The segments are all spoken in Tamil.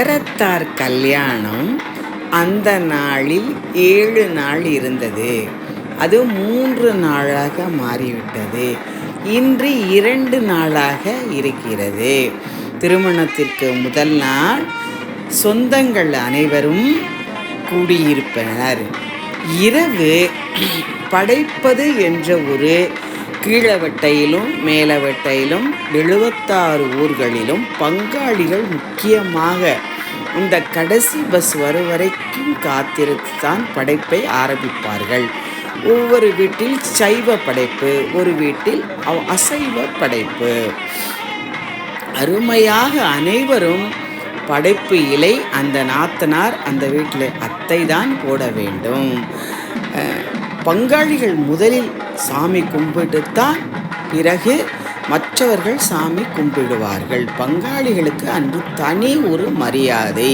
நகரத்தார் கல்யாணம் அந்த நாளில் ஏழு நாள் இருந்தது. அது மூன்று நாளாக மாறிவிட்டது. இன்று இரண்டு நாளாக இருக்கிறது. திருமணத்திற்கு முதல் நாள் சொந்தங்கள் அனைவரும் கூடியிருப்பனர். இரவு படைப்பது என்ற ஒரு கீழவட்டையிலும் மேலவட்டையிலும் எழுபத்தாறு ஊர்களிலும் பங்காளிகள் முக்கியமாக இந்த கடைசி பஸ் வரும் வரைக்கும் காத்திருத்தான் படைப்பை ஆரம்பிப்பார்கள். ஒவ்வொரு வீட்டில் சைவ படைப்பு ஒரு வீட்டில் அவ்- அசைவ படைப்பு. அருமையாக அனைவரும் படைப்பு இலை அந்த நாத்தனார் அந்த வீட்டில் அத்தை தான் போட வேண்டும். பங்காளிகள் முதலில் சாமி கும்பிட்டுத்தான் பிறகு மற்றவர்கள் சாமி கும்பிடுவார்கள். பங்காளிகளுக்கு அன்று தனி ஒரு மரியாதை.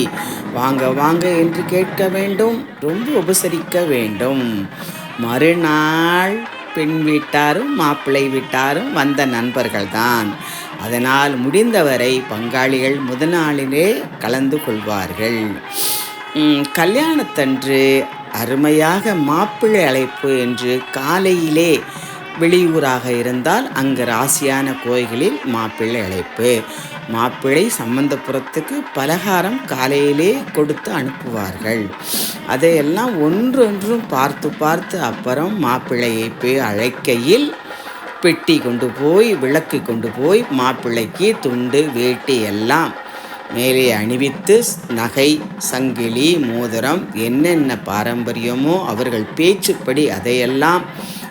வாங்க வாங்க என்று கேட்க வேண்டும் ரொம்ப உபசரிக்க வேண்டும். மறுநாள் பெண் வீட்டாரும் மாப்பிள்ளை வீட்டாரும் வந்த நண்பர்கள்தான் அதனால் முடிந்தவரை பங்காளிகள் முதல் நாளிலே கலந்து கொள்வார்கள். கல்யாணத்தன்று அருமையாக மாப்பிள்ளை அழைப்பு என்று காலையிலே வெளியூராக இருந்தால் அங்கு ராசியான கோயில்களில் மாப்பிள்ளை அழைப்பு. மாப்பிள்ளை சம்பந்தபுரத்துக்கு பலகாரம் காலையிலே கொடுத்து அனுப்புவார்கள். அதையெல்லாம் ஒன்றொன்றும் பார்த்து பார்த்து அப்புறம் மாப்பிள்ளையை போய் அழைக்கையில் பெட்டி கொண்டு போய் விளக்கு கொண்டு போய் மாப்பிள்ளைக்கு துண்டு வேட்டி எல்லாம் மேலே அணிவித்து நகை சங்கிலி மோதிரம் என்னென்ன பாரம்பரியமோ அவர்கள் பேச்சுப்படி அதையெல்லாம்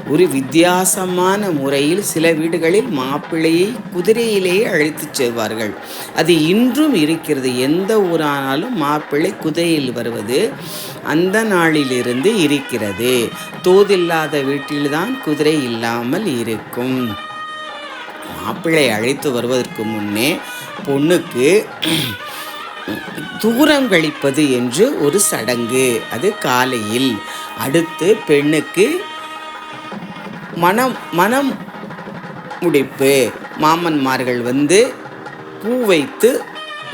ஒரு வித்தியாசமான முறையில் சில வீடுகளில் மாப்பிள்ளையை குதிரையிலேயே அழைத்துச் செல்வார்கள். அது இன்றும் இருக்கிறது. எந்த ஊரானாலும் மாப்பிள்ளை குதிரையில் வருவது அந்த நாளிலிருந்து இருக்கிறது. தோதில்லாத வீட்டில்தான் குதிரை இல்லாமல் இருக்கும். மாப்பிள்ளை அழைத்து வருவதற்கு முன்னே பொண்ணுக்கு தூரம் கழிப்பது என்று ஒரு சடங்கு. அது காலையில். அடுத்து பெண்ணுக்கு மனம் மனம் முடிப்பு. மாமன்மார்கள் வந்து பூ வைத்து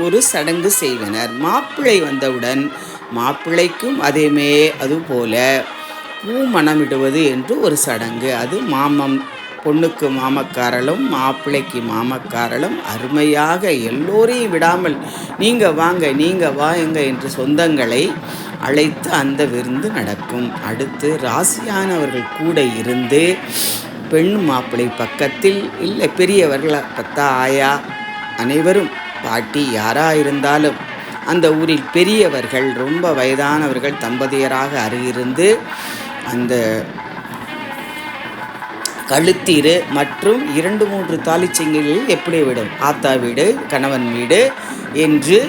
ஒரு சடங்கு செய்வனர் மாப்பிள்ளை வந்தவுடன் மாப்பிள்ளைக்கும் அதேமே அதுபோல பூ மணமிடுவது என்று ஒரு சடங்கு. அது மாமம் பொண்ணுக்கு மாமக்காரலும் மாப்பிள்ளைக்கு மாமக்காரலும் அருமையாக எல்லோரையும் விடாமல் நீங்கள் வாங்க நீங்கள் வாங்க என்று சொந்தங்களை அழைத்து அந்த விருந்து நடக்கும். அடுத்து ராசியானவர்கள் கூட இருந்து பெண் மாப்பிள்ளை பக்கத்தில் இல்லை பெரியவர்கள் பத்தா ஆயா அனைவரும் பாட்டி யாராக இருந்தாலும் அந்த ஊரில் பெரியவர்கள் ரொம்ப வயதானவர்கள் தம்பதியராக அருகிருந்து அந்த கழுத்தீரு மற்றும் இரண்டு மூன்று தாலிச்செங்கலில் எப்படி விடும். ஆத்தா வீடு கணவன் வீடு என்று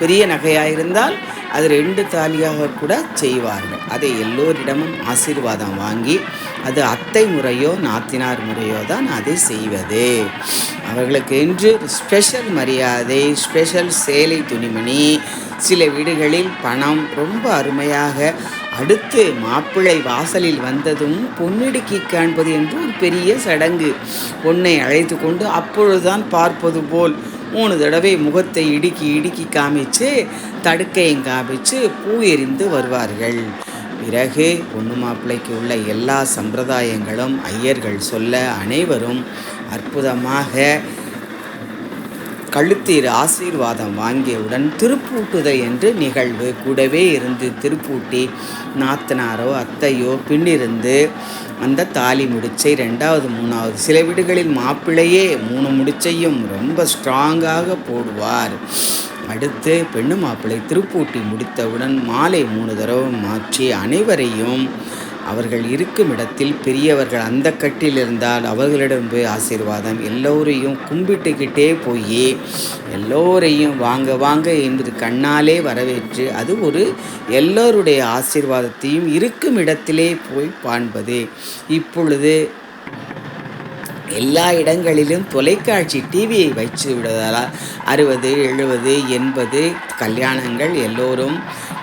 பெரிய நகையாக இருந்தால் அது ரெண்டு தாலியாக கூட செய்வார்கள். அதை எல்லோரிடமும் ஆசீர்வாதம் வாங்கி அது அத்தை முறையோ நாத்தினார் முறையோ தான் அதை செய்வது. அவர்களுக்கு என்று ஸ்பெஷல் மரியாதை ஸ்பெஷல் சேலை துணிமணி சில வீடுகளில் பணம் ரொம்ப அருமையாக அடுத்து மாப்பிள்ளை வாசலில் வந்ததும் பொன்னிடுக்கி காண்பது என்று ஒரு பெரிய சடங்கு. பொண்ணை அழைத்து கொண்டு அப்பொழுதுதான் பார்ப்பது போல் மூணு தடவை முகத்தை இடுக்கி இடுக்கி காமிச்சு தடுக்கையும் காமிச்சு பூ எறிந்து வருவார்கள். பிறகு பொண்ணு மாப்பிள்ளைக்கு உள்ள எல்லா சம்பிரதாயங்களும் ஐயர்கள் சொல்ல அனைவரும் அற்புதமாக கழுத்தீர் ஆசீர்வாதம் வாங்கியவுடன் திருப்பூட்டுதை என்று நிகழ்வு கூடவே இருந்து திருப்பூட்டி நாத்தனாரோ அத்தையோ பின்னிருந்து அந்த தாலி முடிச்சை ரெண்டாவது மூணாவது சில வீடுகளில் மாப்பிள்ளையே மூணு முடிச்சையும் ரொம்ப ஸ்ட்ராங்காக போடுவார். அடுத்து பெண்ணு மாப்பிள்ளை திருப்பூட்டி முடித்தவுடன் மாலை மூணு தடவை மாற்றி அனைவரையும் அவர்கள் இருக்கும் இடத்தில் பெரியவர்கள் அந்த கட்டில் இருந்தால் அவர்களிடம் போய் ஆசீர்வாதம். எல்லோரையும் கும்பிட்டுக்கிட்டே போய் எல்லோரையும் வாங்க வாங்க என்பது கண்ணாலே வரவேற்று அது ஒரு எல்லோருடைய ஆசீர்வாதத்தையும் இருக்கும் இடத்திலே போய் பாண்பது இப்பொழுது எல்லா இடங்களிலும் தொலைக்காட்சி டிவியை வைத்து விடுவதால் அறுபது எழுபது எண்பது கல்யாணங்கள் எல்லோரும்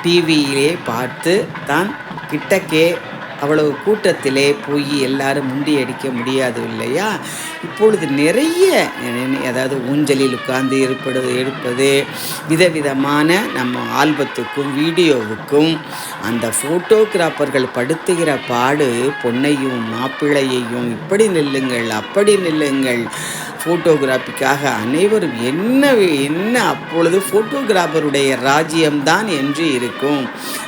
டிவியிலே பார்த்து தான் கிட்டக்கே அவ்வளவு கூட்டத்திலே போய் எல்லாரும் முண்டி அடிக்க முடியாது இல்லையா? இப்பொழுது நிறைய அதாவது ஊஞ்சலில் உட்கார்ந்து இருப்பது இருப்பது விதவிதமான நம்ம ஆல்பத்துக்கும் வீடியோவுக்கும் அந்த ஃபோட்டோகிராஃபர்கள் படுத்துகிற பாடு பொண்ணையும் மாப்பிள்ளையையும் இப்படி நில்லுங்கள் அப்படி நில்லுங்கள். ஃபோட்டோகிராஃபிக்காக அனைவரும் என்ன என்ன அப்பொழுது ஃபோட்டோகிராஃபருடைய ராஜ்யம்தான் என்று இருக்கும்.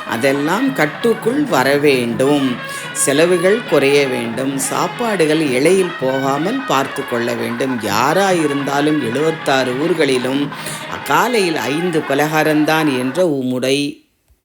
அதெல்லாம் கட்டுக்குள் வர வேண்டும் செலவுகள் குறைய வேண்டும். சாப்பாடுகள் இலையில் போகாமல் பார்த்து கொள்ள வேண்டும். யாராயிருந்தாலும் எழுபத்தாறு ஊர்களிலும் அக்காலையில் ஐந்து பலகாரம்தான் என்ற உம்முடை.